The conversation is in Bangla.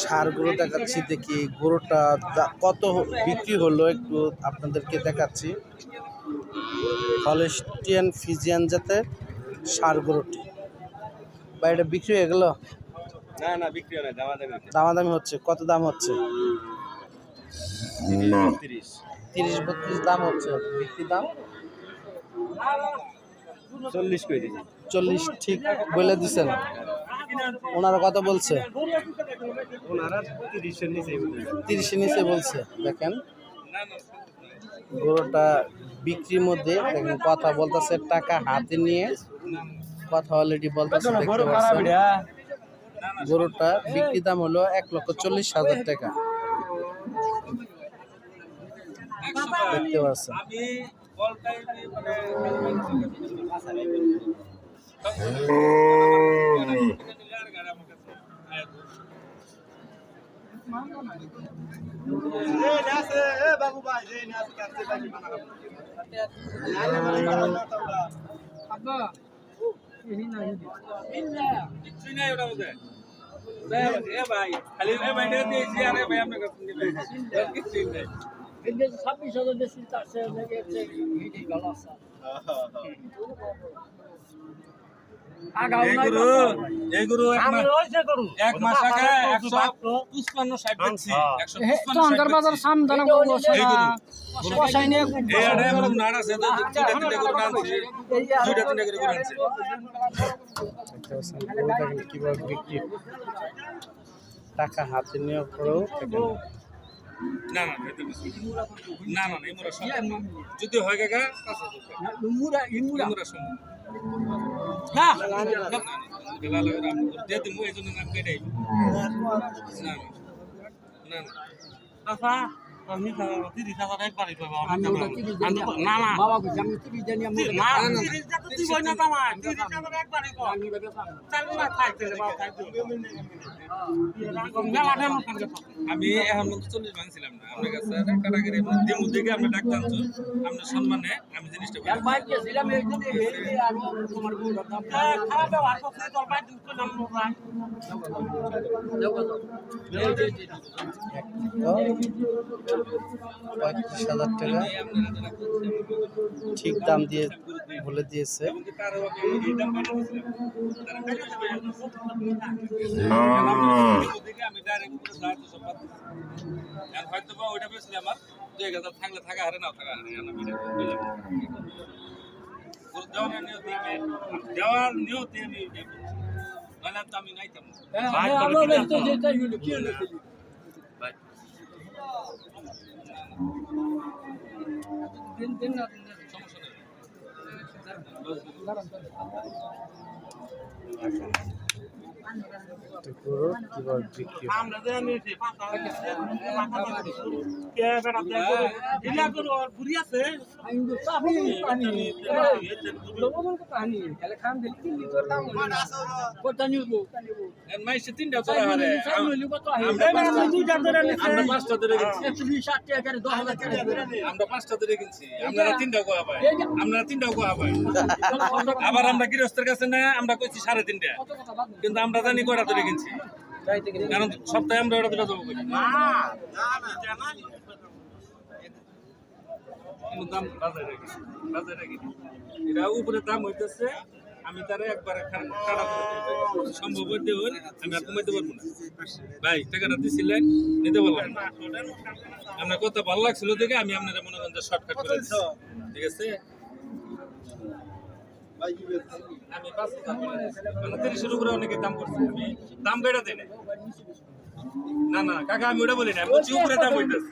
সার গরু দেখাচ্ছি দেখি গরুটা কত বিক্রি হলো একটু আপনাদেরকে দেখাচ্ছি। হলেস্টিয়ান ফিজিয়ান জাতের সার গরুটি। বা এটা বিক্রি হয়ে গেল? না না বিক্রি হয় দামাদামি হচ্ছে। কত দাম হচ্ছে? তিরিশ। তিরিশ বত্রিশ দাম হচ্ছে বিক্রি দাম? চল্লিশ চল্লিশ ঠিক বলে দিছেন। ওনারা কত বলছে। তিরিশের নিচে বলছে। দেখেন। গরুটা বিক্রির মধ্যে দেখেন কথা বলতেছে টাকা হাতে নিয়ে কথা অলরেডি বলতেছে দেখতে পাচ্ছেন। গরুটা বিক্রি দাম হলো এক লক্ষ চল্লিশ হাজার টাকা। দেখতে পাচ্ছেন। ছাব্বিশ হাজার বেশি তার সে ভালো আছে টাকা হাতে নিয়ে পরেও না না। না না না এমরা সব যদি হয় কাকা পাঁচ হাজার টাকা। মুরা ইমুরা এমরা সম্ভব না গেলা লাগে না দিয়ে দিমু এই জন্য নাম কেটাই না না না আচ্ছা আমি এখন চল্লিশ ভাঙছিলাম না আপনার কাছে কাটাকারি দিমু দেখে আপনি ডাক্তার আপনার সম্মানে আমি জিনিসটা খারাপ পঁয়ত্রিশ হাজার টাকা। ঠিক দাম দিয়ে বলে দিয়েছে হয়তো বা ওইটা বেশি আমার দুই এক হাজার থাকলে থাকা হারে নাও থাকা হারে দেওয়ার নিয়তে আমি-। নাহলে তো আমি নাইতাম সমস্যা নেই। একটা গরু কীভাবে বিক্রি আমরা পাঁচটা ধরে গেছি। দশ হাজার টাকা করে নে। আমরা পাঁচটা ধরে কিনছি। আপনারা তিনটা পাই আপনারা তিনটা পাই আবার আমরা গৃহস্থের কাছে না আমরা কইছি সাড়ে তিনটা। কিন্তু আমরা জানি কয়টা ধরে কিনছি। কারণ সপ্তাহে আমরা ওটা দুটা করি দাম হইতেছে, আমি আমি আর কমাইতে পারব না। ভাই নিতে আপনার কথা ভালো লাগছিল দেখে আমি আপনারা মনে করেন শর্টকাট করে ঠিক আছে? মানে তিরিশের উপরে অনেকে দাম করছে। আমি দাম বেড়া দেয় না না, কাকা, আমি ওটা বলি না বলছি উপরে দাম হইতেছে।